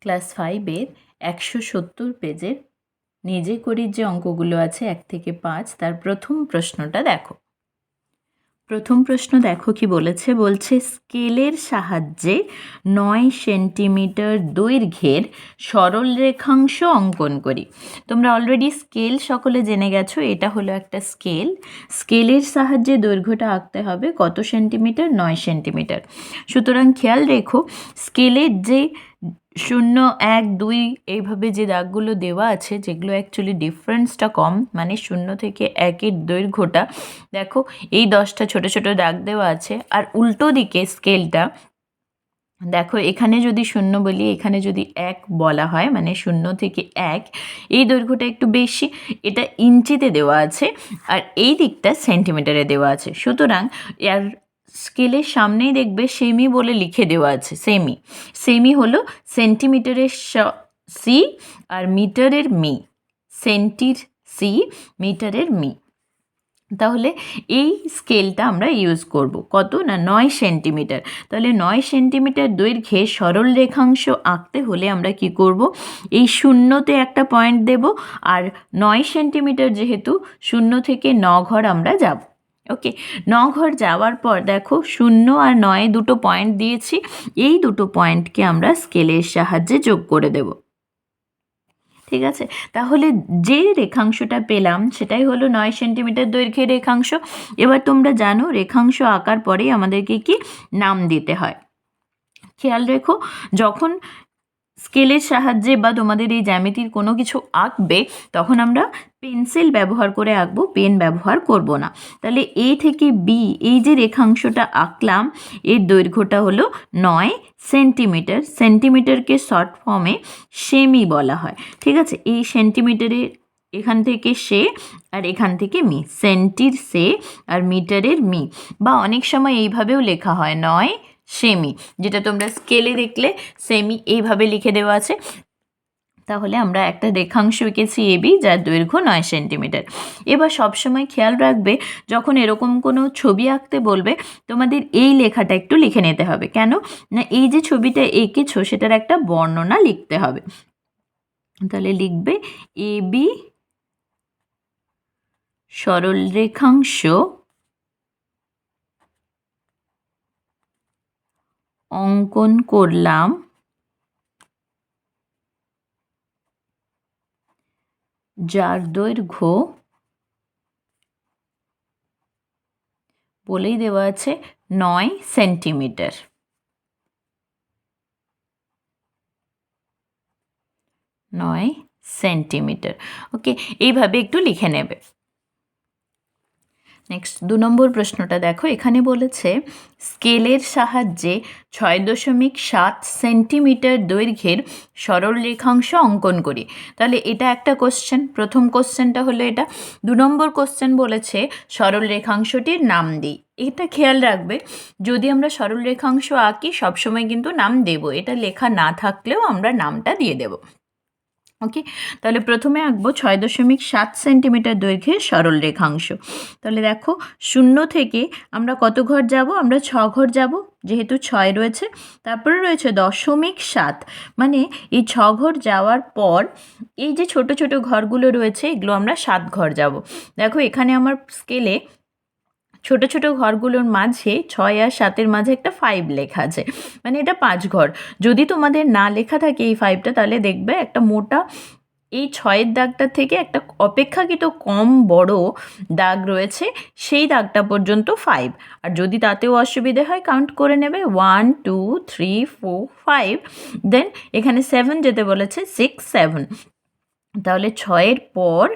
Class ফাইভের একশো সত্তর পেজের নিজে করির যে অঙ্কগুলো আছে এক থেকে পাঁচ, তার প্রথম প্রশ্নটা দেখো। প্রথম প্রশ্ন দেখো কি বলেছে? বলছে, স্কেলের সাহায্যে নয় সেন্টিমিটার দৈর্ঘ্যের সরল রেখাংশ অঙ্কন করি। তোমরা অলরেডি স্কেল সকলে জেনে গেছো, এটা হলো একটা স্কেল স্কেলের সাহায্যে দৈর্ঘ্যটা আঁকতে হবে কত সেন্টিমিটার? নয় সেন্টিমিটার। সুতরাং খেয়াল রেখো, স্কেলের যে শূন্য, এক, দুই এইভাবে যে দাগগুলো দেওয়া আছে, যেগুলো অ্যাকচুয়ালি ডিফারেন্সটা কম মানে শূন্য থেকে একের দৈর্ঘ্যটা, দেখো এই দশটা ছোট ছোট দাগ দেওয়া আছে, আর উল্টো দিকে স্কেলটা দেখো এখানে যদি শূন্য বলি, এখানে যদি এক বলা হয় মানে শূন্য থেকে এক, এই দৈর্ঘ্যটা একটু বেশি, এটা ইঞ্চিতে দেওয়া আছে, আর এই দিকটা সেন্টিমিটারে দেওয়া আছে। সুতরাং, এর স্কেলের সামনেই দেখবে সেমি বলে লিখে দেওয়া আছে, সেমি। সেমি হলো সেন্টিমিটারের সি আর মিটারের মি। সেন্টির সি, মিটারের মি। তাহলে এই স্কেলটা আমরা ইউজ করব। কত না নয় সেন্টিমিটার। তাহলে নয় সেন্টিমিটার দৈর্ঘ্যে সরল রেখাংশ আঁকতে হলে আমরা কি করব? এই শূন্যতে একটা পয়েন্ট দেব আর নয় সেন্টিমিটার যেহেতু শূন্য থেকে ন ঘর আমরা যাব। ওকে ন ঘর যাওয়ার পর দেখো শূন্য আর নয়ে দুটো পয়েন্ট দিয়েছি। এই দুটো পয়েন্টকে আমরা স্কেলের সাহায্যে যোগ করে দেব। ঠিক আছে? তাহলে যে রেখাংশটা পেলাম, সেটাই হলো নয় সেন্টিমিটার দৈর্ঘ্যের রেখাংশ। এবার তোমরা জানো রেখাংশ আঁকার পরেই আমাদেরকে কি নাম দিতে হয়। খেয়াল রেখো, যখন স্কেলের সাহায্যে বা তোমাদের এই জ্যামিতির কোনো কিছু আঁকবে, তখন আমরা পেন্সিল ব্যবহার করে আঁকবো, পেন ব্যবহার করব না। তাহলে এ থেকে বি, এই যে রেখাংশটা আঁকলাম, এর দৈর্ঘ্যটা হলো নয় সেন্টিমিটার। সেন্টিমিটারকে শর্ট ফর্মে সেমি বলা হয়। ঠিক আছে? এই সেন্টিমিটারের এখান থেকে সে আর এখান থেকে মি। সেন্টির সে আর মিটারের মি। বা অনেক সময় এইভাবেও লেখা হয়, নয় সেমি যেটা তোমরা স্কেলে দেখলে সেমি এইভাবে লিখে দেওয়া আছে। তাহলে আমরা একটা রেখাংশ এঁকেছি এবি যার দৈর্ঘ্য নয় সেন্টিমিটার এবার সবসময় খেয়াল রাখবে, যখন এরকম কোনো ছবি আঁকতে বলবে, তোমাদের এই লেখাটা একটু লিখে নিতে হবে। কেন? না, এই যে ছবিটা এঁকেছো, সেটার একটা বর্ণনা লিখতে হবে। তাহলে লিখবে এবি সরল রেখাংশ অঙ্কন করলাম। যার দৈর্ঘ্য বলেই দেওয়া আছে নয় সেন্টিমিটার। নয় সেন্টিমিটার। ওকে, এইভাবে একটু লিখে নেবে। নেক্সট দু নম্বর প্রশ্নটা দেখো, এখানে বলেছে, স্কেলের সাহায্যে ছয় দশমিক সাত সেন্টিমিটার দৈর্ঘ্যের সরল রেখাংশ অঙ্কন করি। তাহলে এটা একটা কোশ্চেন প্রথম কোশ্চেনটা হলো এটা। দু নম্বর কোশ্চেন বলেছে, সরল রেখাংশটির নাম দিই। এটা খেয়াল রাখবে, যদি আমরা সরল রেখাংশ আঁকি, সবসময় কিন্তু নাম দেব। এটা লেখা না থাকলেও আমরা নামটা দিয়ে দেবো। ওকে তাহলে প্রথমে আঁকবো ছয় দশমিক সাত সেন্টিমিটার দৈর্ঘ্যের সরল রেখাংশ। তাহলে দেখো, শূন্য থেকে আমরা কত ঘর যাব? আমরা ছ ঘর যাব, যেহেতু ছয় রয়েছে। তারপরে রয়েছে দশমিক সাত। মানে এই ছ ঘর যাওয়ার পর এই যে ছোট ছোট ঘরগুলো রয়েছে, এগুলো আমরা সাত ঘর যাব। দেখো, এখানে আমার স্কেলে ছোট ছোট ঘরগুলোর মাঝে ছয় আর সাতের মাঝে একটা ফাইভ লেখা আছে। মানে এটা পাঁচ ঘর। যদি তোমাদের না লেখা থাকে এই ফাইভটা তাহলে দেখবে একটা মোটা এই ছয়ের দাগটা থেকে একটা অপেক্ষাকৃত কম বড় দাগ রয়েছে, সেই দাগটা পর্যন্ত ফাইভ আর যদি তাতেও অসুবিধে হয় কাউন্ট করে নেবে one two three four five then এখানে সেভেন যেতে বলেছে সিক্স সেভেন তাহলে ছয়ের পর,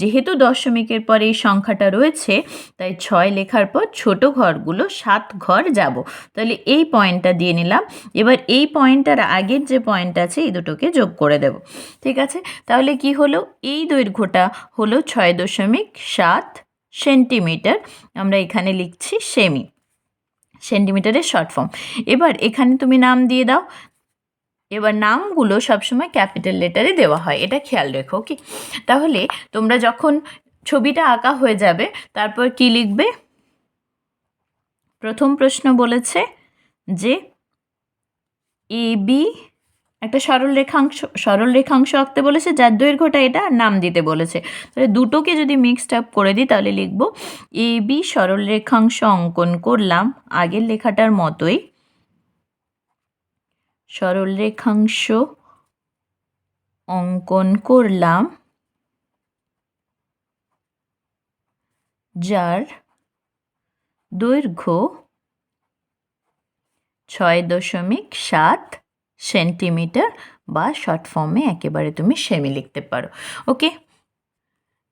যেহেতু দশমিকের পর এই সংখ্যাটা রয়েছে, তাই ছয় লেখার পর ছোট ঘরগুলো সাত ঘর যাব। তাহলে এই পয়েন্টটা দিয়ে নিলাম। এবার এই পয়েন্টটার আগের যে পয়েন্ট আছে, এই দুটোকে যোগ করে দেব। ঠিক আছে? তাহলে কি হলো? এই দৈর্ঘ্যটা হলো ছয় দশমিক সাত সেন্টিমিটার। আমরা এখানে লিখছি সেমি, সেন্টিমিটারের শর্ট ফর্ম। এবার এখানে তুমি নাম দিয়ে দাও। এবার নামগুলো সবসময় ক্যাপিটাল লেটারে দেওয়া হয়, এটা খেয়াল রেখো কি তাহলে তোমরা যখন ছবিটা আঁকা হয়ে যাবে, তারপর কি লিখবে? প্রথম প্রশ্ন বলেছে যে এ, বি, একটা সরল রেখাংশ সরল রেখাংশ আঁকতে বলেছে, যার দৈর্ঘ্যটা এটা নাম দিতে বলেছে। তাহলে দুটোকে যদি মিক্সড আপ করে দিই, তাহলে লিখব এ, বি সরল রেখাংশ অঙ্কন করলাম আগের লেখাটার মতোই। সরল রেখাংশ অঙ্কন করলাম, যার দৈর্ঘ্য ছয় দশমিক সাত সেন্টিমিটার বা শর্ট ফর্মে একেবারে তুমি সেমি লিখতে পারো। ওকে?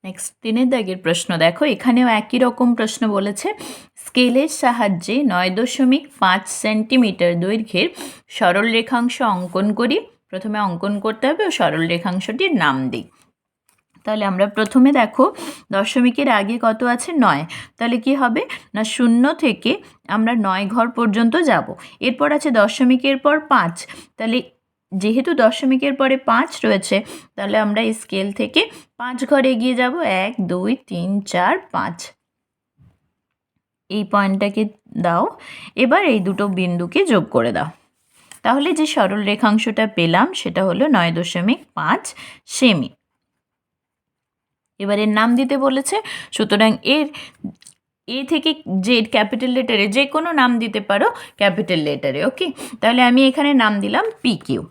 নেক্সট তিনের দাগের প্রশ্ন। দেখো, এখানেও একই রকম প্রশ্ন বলেছে। স্কেলের সাহায্যে নয় দশমিক পাঁচ সেন্টিমিটার দৈর্ঘ্যের সরল রেখাংশ অঙ্কন করি। প্রথমে অঙ্কন করতে হবে ও সরল রেখাংশটির নাম দিই। তাহলে আমরা প্রথমে দেখো, দশমিকের আগে কত আছে? নয়। তাহলে কি হবে? না, শূন্য থেকে আমরা নয় ঘর পর্যন্ত যাব। এরপর আছে দশমিকের পর পাঁচ। তাহলে যেহেতু দশমিকের পরে পাঁচ রয়েছে, তাহলে আমরা এই স্কেল থেকে পাঁচ ঘর এগিয়ে যাব। এক, দুই, তিন, চার, পাঁচ। এই পয়েন্টটাকে দাও। এবার এই দুটো বিন্দুকে যোগ করে দাও। তাহলে যে সরল রেখাংশটা পেলাম, সেটা হলো নয় দশমিক পাঁচ সেমি। এবার নাম দিতে বলেছে, সুতরাং এর, এ থেকে জেড ক্যাপিটাল লেটারে যে কোনো নাম দিতে পারো, ক্যাপিটাল লেটারে, ওকে? তাহলে আমি এখানে নাম দিলাম পি কিউ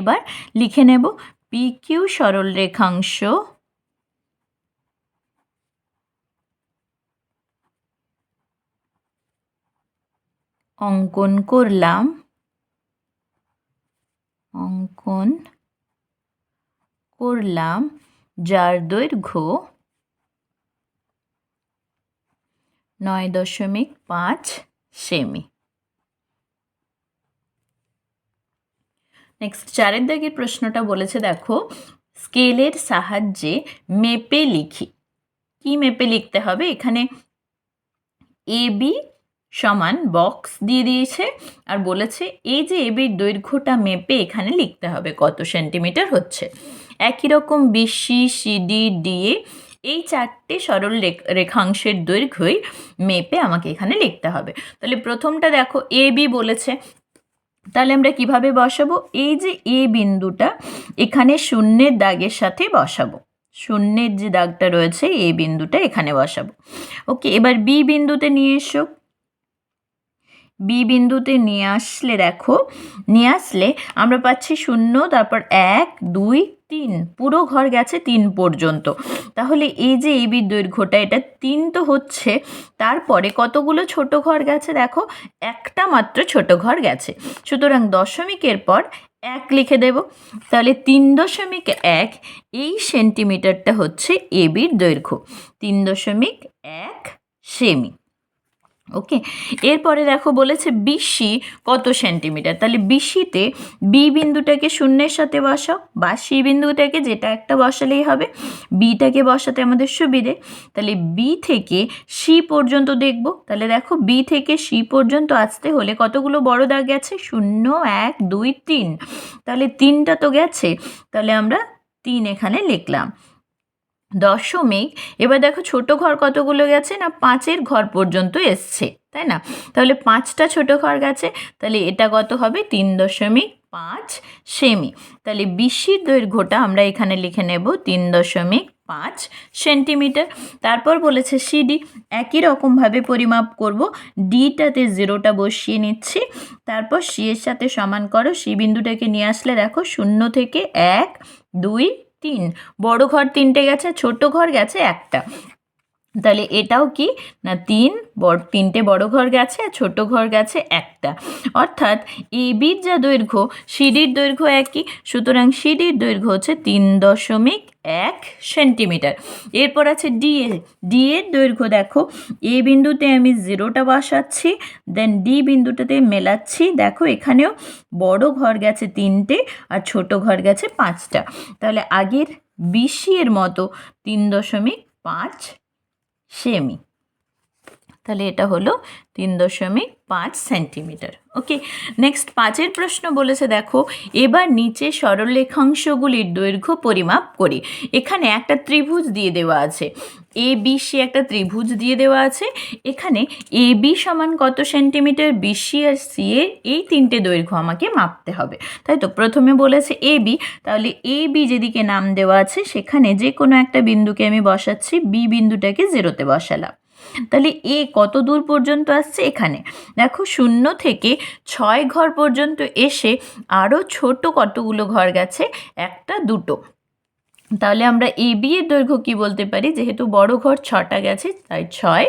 এবার লিখে নেব পি কিউ সরল রেখাংশ। অঙ্কন করলাম। অঙ্কন করলাম যার দৈর্ঘ্য নয় দশমিক পাঁচ সেমি। নেক্সট চারের দাগের প্রশ্নটা বলেছে, দেখো, স্কেলের সাহায্যে মেপে লিখি। কি মেপে লিখতে হবে? এখানে এ বি সমান বক্স দিয়ে দিয়েছে আর বলেছে, এই যে এবির দৈর্ঘ্যটা মেপে এখানে লিখতে হবে, কত সেন্টিমিটার হচ্ছে? একই রকম বিসি সিডি ডিএ এই চারটে সরল রেখাংশের দৈর্ঘ্যই মেপে আমাকে এখানে লিখতে হবে। তাহলে প্রথমটা দেখো এ বি বলেছে তাহলে আমরা কীভাবে বসাবো? এই যে এ বিন্দুটা, এখানে শূন্যের দাগের সাথে বসাবো। শূন্যের যে দাগটা রয়েছে, এ বিন্দুটা এখানে বসাবো। ওকে, এবার বি বিন্দুতে নিয়ে এসো। বি বিন্দুতে নিয়ে আসলে দেখো, নিয়ে আসলে আমরা পাচ্ছি শূন্য, তারপর এক, দুই, তিন, পুরো ঘর গেছে তিন পর্যন্ত। তাহলে এই যে এই বি দৈর্ঘ্যটা এটা তিন তো হচ্ছে, তারপরে কতগুলো ছোট ঘর গেছে দেখো, একটা মাত্র ছোট ঘর গেছে। সুতরাং দশমিকের পর এক লিখে দেব, তাহলে তিন দশমিক এক, এই সেন্টিমিটারটা হচ্ছে এবির দৈর্ঘ্য তিন দশমিক এক সেমি। ওকে এরপরে দেখো বলেছে বিশি কত সেন্টিমিটার তাহলে বিশিতে বি বিন্দুটাকে শূন্যের সাথে বসাও, বা সি বিন্দুটাকে যেটা একটা বসালেই হবে বিটাকে বসাতে আমাদের সুবিধে। তাহলে বি থেকে সি পর্যন্ত দেখব। তাহলে দেখো বি থেকে সি পর্যন্ত আসতে হলে কতগুলো বড় দাগ গেছে? শূন্য, এক, দুই, তিন। তাহলে তিনটা তো গেছে। তাহলে আমরা তিন এখানে লিখলাম। দশমিক, এবার দেখো ছোট ঘর কতগুলো গেছে না পাঁচের ঘর পর্যন্ত এসছে, তাই না? তাহলে পাঁচটা ছোট ঘর গেছে, তাহলে এটা কত হবে? তিন দশমিক পাঁচ সেমি, তাহলে বিশির দৈর্ঘ্যটা আমরা এখানে লিখে নেব তিন দশমিক পাঁচ সেন্টিমিটার, তারপর বলেছে সিডি, একই রকমভাবে পরিমাপ করব, ডিটাতে জিরোটা বসিয়ে নিচ্ছি, তারপর সি এর সাথে সমান করো, সি বিন্দুটাকে নিয়ে আসলে দেখো শূন্য থেকে এক, দুই তিন বড় ঘর তিনটে গেছে ছোট ঘর গেছে একটা। তাহলে এটাও কি? না, তিন বড়, তিনটে বড় ঘর গেছে আর ছোটো ঘর গেছে একটা। অর্থাৎ বির যা দৈর্ঘ্য, সিঁড়ির দৈর্ঘ্য একই, সুতরাং সিঁড়ির দৈর্ঘ্য হচ্ছে তিন দশমিক এক সেন্টিমিটার। এরপর আছে ডিএ ডি এর দৈর্ঘ্য দেখো, এ বিন্দুতে আমি জিরোটা বসাচ্ছি, দেন ডি বিন্দুটাতে মেলাচ্ছি, দেখো এখানেও বড় ঘর গেছে তিনটে আর ছোট ঘর গেছে পাঁচটা। তাহলে আগের বিশি এর মতো তিন দশমিক পাঁচ সেমি তাহলে এটা হলো তিন দশমিক পাঁচ সেন্টিমিটার। ওকে নেক্সট পাঁচের প্রশ্ন বলেছে, দেখো, এবার নিচে সরলরেখাংশগুলির দৈর্ঘ্য পরিমাপ করি। এখানে একটা ত্রিভুজ দিয়ে দেওয়া আছে। এ বি সি একটা ত্রিভুজ দিয়ে দেওয়া আছে। এখানে এ বি সমান কত সেন্টিমিটার? বি সি আর সি এর এই তিনটে দৈর্ঘ্য আমাকে মাপতে হবে। তাই তো, প্রথমে বলেছে এ বি, তাহলে এ বি যেদিকে নাম দেওয়া আছে, সেখানে যে কোনো একটা বিন্দুকে আমি বসাচ্ছি, বি বিন্দুটাকে জিরোতে বসালাম। তাহলে এ কত দূর পর্যন্ত আসছে এখানে? দেখো শূন্য থেকে ছয় ঘর পর্যন্ত এসে আরও ছোট কতগুলো ঘর গেছে? একটা, দুটো। তাহলে আমরা এ বি এর দৈর্ঘ্য কী বলতে পারি? যেহেতু বড় ঘর ছটা গেছে, তাই ছয়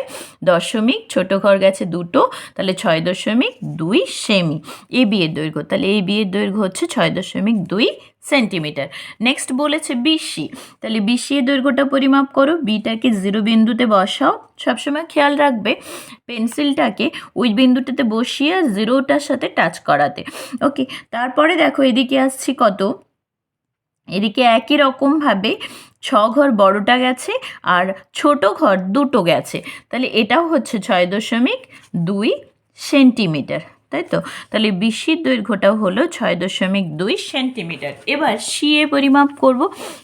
দশমিক, ছোট ঘর গেছে দুটো, তাহলে ছয় দশমিক দুই সেমি। এ বি এর দৈর্ঘ্য, তাহলে এ বি এর দৈর্ঘ্য হচ্ছে ছয় দশমিক দুই সেন্টিমিটার। নেক্সট বলেছে বিসি, তাহলে বিসি এর দৈর্ঘ্যটা পরিমাপ করো, বিটাকে জিরো বিন্দুতে বসাও, সবসময় খেয়াল রাখবে পেন্সিলটাকে ওই বিন্দুটাতে বসিয়ে জিরোটার সাথে টাচ করাতে। ওকে, তারপরে দেখো এদিকে আসছি কত? এদিকে একই রকমভাবে ছ ঘর বড়টা গেছে আর ছোট ঘর দুটো গেছে। তাহলে এটাও হচ্ছে ছয় দশমিক দুই সেন্টিমিটার, তাই তো? তাহলে বিশির দৈর্ঘ্যটাও হলো ছয় দশমিক দুই সেন্টিমিটার। এবার সিএ পরিমাপ করব।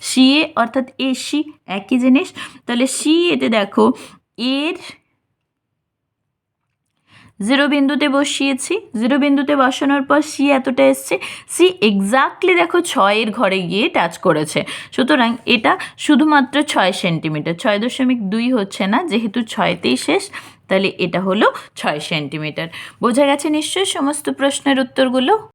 সিএ অর্থাৎ এসি একই জিনিস। তাহলে সি এতে দেখো, এর জিরো বিন্দুতে বসিয়েছি, জিরো বিন্দুতে বসানোর পর সি এতটা এসছে। সি এক্স্যাক্টলি দেখো ছয়ের ঘরে গিয়ে টাচ করেছে। সুতরাং এটা শুধুমাত্র ছয় সেন্টিমিটার ছয় দশমিক দুই হচ্ছে না, যেহেতু ছয়তেই শেষ, তাহলে এটা হলো ছয় সেন্টিমিটার বোঝা গেছে নিশ্চয়ই সমস্ত প্রশ্নের উত্তরগুলো?